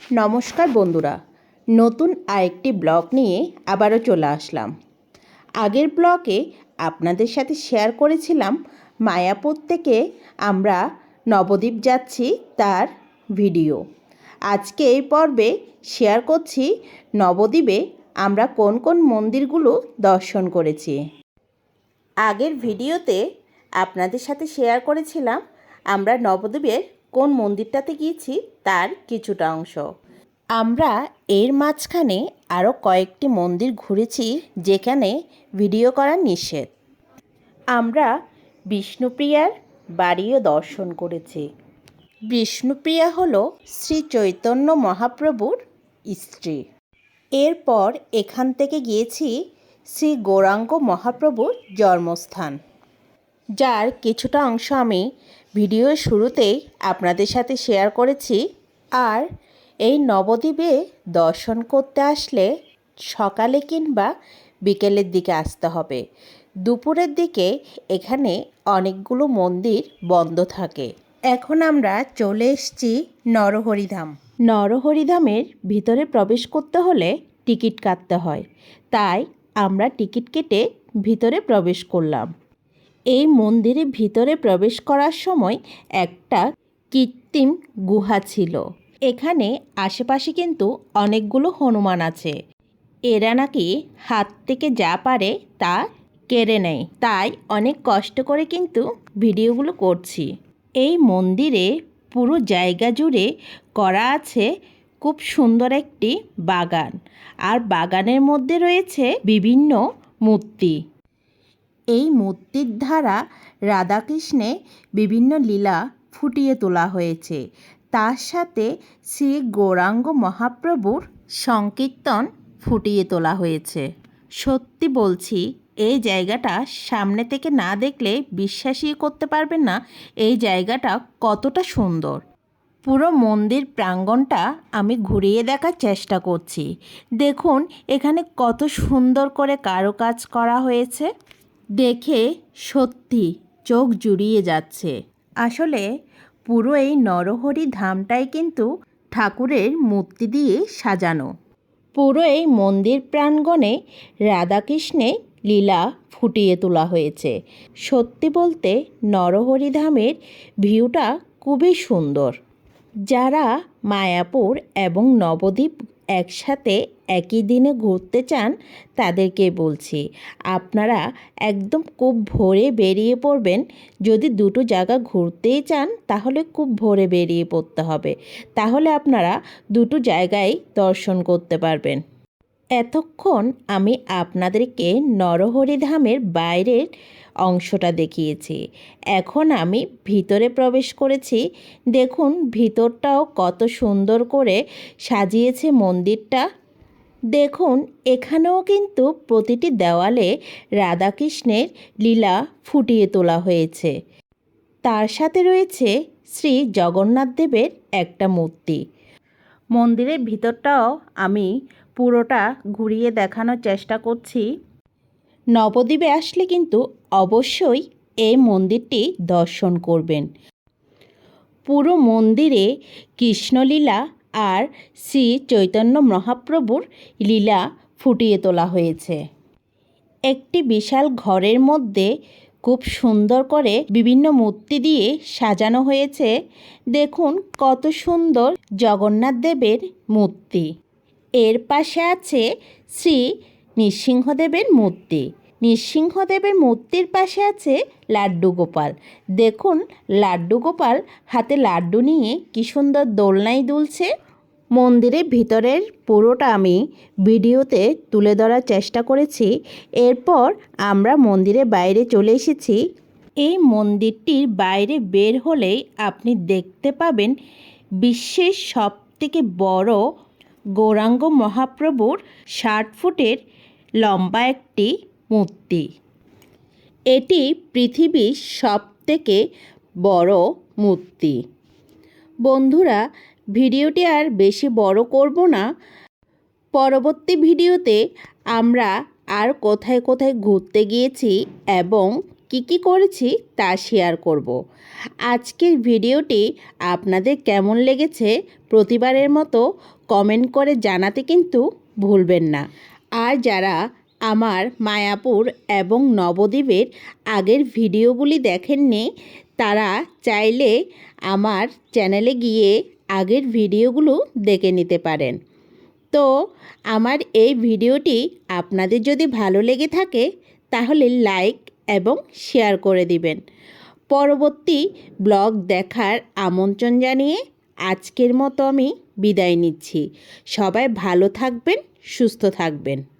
নমস্কার বন্ধুরা, নতুন আরেকটি ব্লগ নিয়ে আবারও চলে আসলাম। আগের ব্লগে আপনাদের সাথে শেয়ার করেছিলাম মায়াপুর থেকে আমরা নবদ্বীপ যাচ্ছি তার ভিডিও। আজকে এই পর্বে শেয়ার করছি নবদ্বীপে আমরা কোন কোন মন্দিরগুলো দর্শন করেছি। আগের ভিডিওতে আপনাদের সাথে শেয়ার করেছিলাম আমরা নবদ্বীপের কোন মন্দিরটাতে গিয়েছি তার কিছুটা অংশ। আমরা এর মাঝখানে আরও কয়েকটি মন্দির ঘুরেছি যেখানে ভিডিও করা নিষেধ। আমরা বিষ্ণুপ্রিয়ার বাড়িও দর্শন করেছি। বিষ্ণুপ্রিয়া হল শ্রী চৈতন্য মহাপ্রভুর স্ত্রী। এরপর এখান থেকে গিয়েছি শ্রী গৌরাঙ্গ মহাপ্রভুর জন্মস্থান। যার কিছুটা অংশ আমি ভিডিওর শুরুতেই আপনাদের সাথে শেয়ার করেছি। আর এই নবদ্বীপে দর্শন করতে আসলে সকালে কিংবা বিকেলের দিকে আসতে হবে। দুপুরের দিকে এখানে অনেকগুলো মন্দির বন্ধ থাকে। এখন আমরা চলে এসেছি নরহরিধাম নরহরিধামের ভিতরে প্রবেশ করতে হলে টিকিট কাটতে হয়। তাই আমরা টিকিট কেটে ভিতরে প্রবেশ করলাম। এই মন্দিরের ভিতরে প্রবেশ করার সময় একটা কৃত্রিম গুহা ছিল। এখানে আশেপাশে কিন্তু অনেকগুলো হনুমান আছে। এরা নাকি হাত থেকে যা পারে তা কেড়ে নেয়। তাই অনেক কষ্ট করে কিন্তু ভিডিওগুলো করছি। এই মন্দিরে পুরো জায়গা জুড়ে করা আছে খুব সুন্দর একটি বাগান। আর বাগানের মধ্যে রয়েছে বিভিন্ন মূর্তি। এই মূর্তির দ্বারা রাধাকৃষ্ণে বিভিন্ন লীলা ফুটিয়ে তোলা হয়েছে। তার সাথে শ্রী গৌরাঙ্গ মহাপ্রভুর সংকীর্তন ফুটিয়ে তোলা হয়েছে। সত্যি বলছি, এই জায়গাটা সামনে থেকে না দেখলে বিশ্বাসই করতে পারবেন না এই জায়গাটা কতটা সুন্দর। পুরো মন্দির প্রাঙ্গণটা আমি ঘুরিয়ে দেখার চেষ্টা করছি। দেখুন, এখানে কত সুন্দর করে কারুকাজ করা হয়েছে। দেখে সত্যি চোখ জুড়িয়ে যাচ্ছে। আসলে পুরো এই নরহরি ধামটাই কিন্তু ঠাকুরের মূর্তি দিয়ে সাজানো। পুরো এই মন্দির প্রাঙ্গণে রাধাকৃষ্ণে লীলা ফুটিয়ে তোলা হয়েছে। সত্যি বলতে নরহরি ধামের ভিউটা খুবই সুন্দর। যারা মায়াপুর এবং নবদ্বীপ একসাথে একই দিনে ঘুরতে চান, তাদেরকে বলছি, আপনারা একদম খুব ভোরে বেরিয়ে পড়বেন। যদি দুটো জায়গা ঘুরতেই চান, তাহলে খুব ভোরে বেরিয়ে পড়তে হবে। তাহলে আপনারা দুটো জায়গায় দর্শন করতে পারবেন। এতক্ষণ আমি আপনাদেরকে নরহরিধামের বাইরের অংশটা দেখিয়েছি। এখন আমি ভিতরে প্রবেশ করেছি। দেখুন, ভিতরটাও কত সুন্দর করে সাজিয়েছে মন্দিরটা। দেখুন, এখানেও কিন্তু প্রতিটি দেওয়ালে রাধাকৃষ্ণের লীলা ফুটিয়ে তোলা হয়েছে। তার সাথে রয়েছে শ্রী জগন্নাথ দেবের একটা মূর্তি। মন্দিরের ভিতরটাও আমি পুরোটা ঘুরিয়ে দেখানোর চেষ্টা করছি। নবদ্বীপে আসলে কিন্তু অবশ্যই এই মন্দিরটি দর্শন করবেন। পুরো মন্দিরে কৃষ্ণলীলা আর শ্রী চৈতন্য মহাপ্রভুর লীলা ফুটিয়ে তোলা হয়েছে। একটি বিশাল ঘরের মধ্যে খুব সুন্দর করে বিভিন্ন মূর্তি দিয়ে সাজানো হয়েছে। দেখুন কত সুন্দর জগন্নাথ দেবের মূর্তি। এর পাশে আছে শ্রী নৃসিংহদেবের মূর্তি। নৃসিংহদেবের মূর্তির পাশে আছে লাড্ডু গোপাল। দেখুন, লাড্ডু গোপাল হাতে লাড্ডু নিয়ে কী সুন্দর দোলনায় দুলছে। মন্দিরের ভিতরের পুরোটা আমি ভিডিওতে তুলে ধরার চেষ্টা করেছি। এরপর আমরা মন্দিরের বাইরে চলে এসেছি। এই মন্দিরটির বাইরে বের হলেই আপনি দেখতে পাবেন বিশ্বের সবথেকে বড় গৌরাঙ্গ মহাপ্রভুর ষাট ফুটের লম্বা একটি মূর্তি। এটি পৃথিবীর সবথেকে বড় মূর্তি। বন্ধুরা, ভিডিওটি আর বেশি বড় করব না। পরবর্তী ভিডিওতে আমরা আর কোথায় কোথায় ঘুরতে গিয়েছি এবং কি কি করেছি তা শেয়ার করব। আজকের ভিডিওটি আপনাদের কেমন লেগেছে প্রতিবারের মতো কমেন্ট করে জানাতে কিন্তু ভুলবেন না। আর যারা আমার মায়াপুর এবং নবদ্বীপের আগের ভিডিওগুলি দেখেননি, তারা চাইলে আমার চ্যানেলে গিয়ে আগের ভিডিওগুলো দেখে নিতে পারেন। তো, আমার এই ভিডিওটি আপনাদের যদি ভালো লেগে থাকে, তাহলে লাইক এবং শেয়ার করে দিবেন। পরবর্তী ব্লগ দেখার আমন্ত্রণ জানিয়ে আজকের মতো আমি বিদায় নিচ্ছি। সবাই ভালো থাকবেন, সুস্থ থাকবেন।